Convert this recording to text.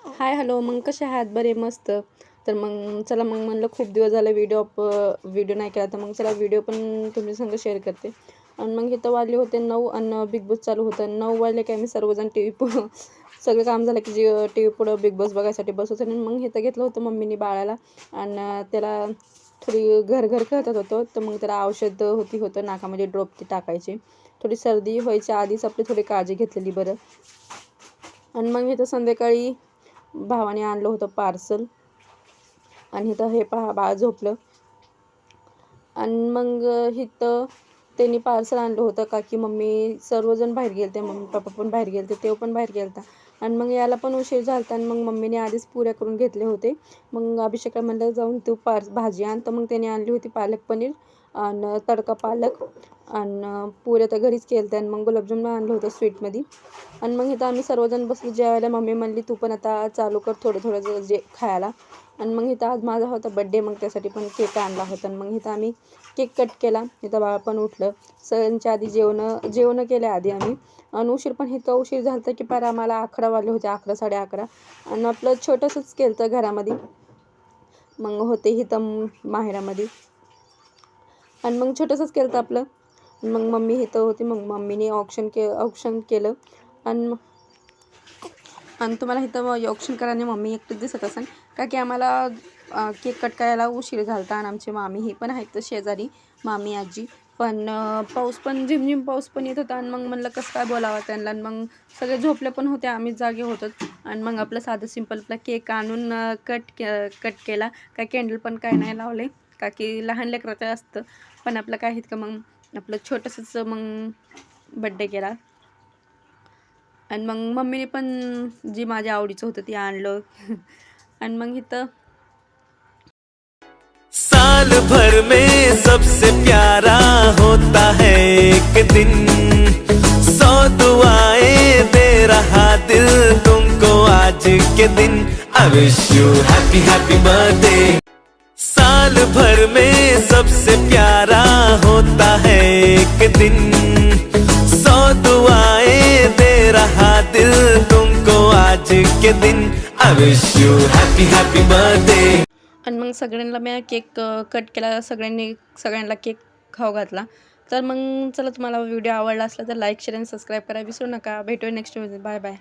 Hi hello. मग कसे आहात? बरे मस्त. तर मग चला मग म्हणलं खूप दिवस झाले व्हिडिओ अप व्हिडिओ नाही केला. तर मग चला व्हिडिओ पण तुमच्या संग शेअर करते. आणि मग इथं वाजले होते नऊ आणि बिग बॉस चालू होतं. नऊ वाजले काय मी सर्वजण टी व्ही पुढं सगळं काम झालं की जे टी व्ही पुढं बिग बॉस बघायसाठी बसवतो आणि मग इथं घेतलं होतं मम्मीने बाळाला. आणि त्याला थोडी घर घर खेळतात होतं. तर मग त्याला औषध होती होतं नाकामध्ये ड्रॉप ती टाकायची. थोडी सर्दी व्हायच्या आधीच आपली थोडी काळजी घेतलेली बरं. आणि मग इथं संध्याकाळी भावाने आणलं होतं पार्सल. आणि इथं हे पहा बाळ झोपलं. आणि मग इथं त्यांनी पार्सल आणलं होतं का की मम्मी सर्वजण बाहेर गेलते मम्मी पप्पा पण बाहेर गेलते तेव्हा पण बाहेर गेलता. आणि मग याला पण उशीर झाला आणि मग मम्मीने आधीच पुऱ्या करून घेतले होते मग अभिषेका म्हणलं जाऊन तू पार भाजी आण. तर मग त्याने आणली होती पालक पनीर. आणि तडका पालक आणि पुऱ्या तर घरीच केलं आणि मग गुलाबजाम आणलं होतं स्वीटमध्ये. आणि मग इथं आम्ही सर्वजण बसलो जेवायला. मम्मी म्हणली तू पण आता चालू कर थोडं थोडं जे- जे खायला. आणि मग इथं आज माझा होता बड्डे मग त्यासाठी पण केक आणला होता. आणि मग इथं आम्ही केक कट केला. इथं बाळ पण उठलं. सगळ्यांच्या आधी जेवणं जेवणं केले आधी आम्ही. आणि उशीर पण इतका उशीर झाला होता की पार आम्हाला अकरा वाजले होते अकरा साडे अकरा आणि आपलं छोटंसंच केलं होतं घरामध्ये. मग होते इथं माहेरामध्ये. आणि मग छोटंसंच केलं होतं आपलं. मग मम्मी इथं होती मग मम्मीने ऑप्शन के ऑप्शन केलं. आणि मग आणि तुम्हाला इथं ऑप्शन करायला मम्मी एकटंच दिसत असेल का की आम्हाला केक कट करायला उशीर झाला होता आणि आमचे मामी हे पण आहेत शेजारी मामी आजी. पण पाऊस पण झिमझिम पाऊस पण येत होता आणि मग म्हणलं कसं काय बोलावं त्यांना. आणि मग सगळे झोपले पण होते आम्हीच जागे होतो आणि मग आपलं साधं सिंपल आपला केक आणून कट के कट केला. काय कॅन्डल पण काय नाही लावले. का की लहान लेकराचं असतं. पण आपलं काय इतकं मग आपलं छोटंसंच मग बड्डे केला. आणि मग मम्मीने पण जी माझ्या आवडीचं होतं ते आणलं. आणि मग इथं साल भर में सबसे प्यारा होता है एक दिन। सौ दुआएं दे रहा दिल तुमको आज के दिन। I wish you happy happy birthday साल भर में सबसे प्यारा होता है एक दिन। सौ दुआएं दे रहा दिल तुमको आज के दिन। I wish you happy happy birthday आणि मग सगळ्यांना मी केक कट केला सगळ्यांनी सगळ्यांना केक खाऊ घातला. तर मग चला तुम्हाला व्हिडिओ आवडला असला तर लाईक शेअर आणि सबस्क्राईब करा. विसरू नका. भेटूया नेक्स्ट बाय बाय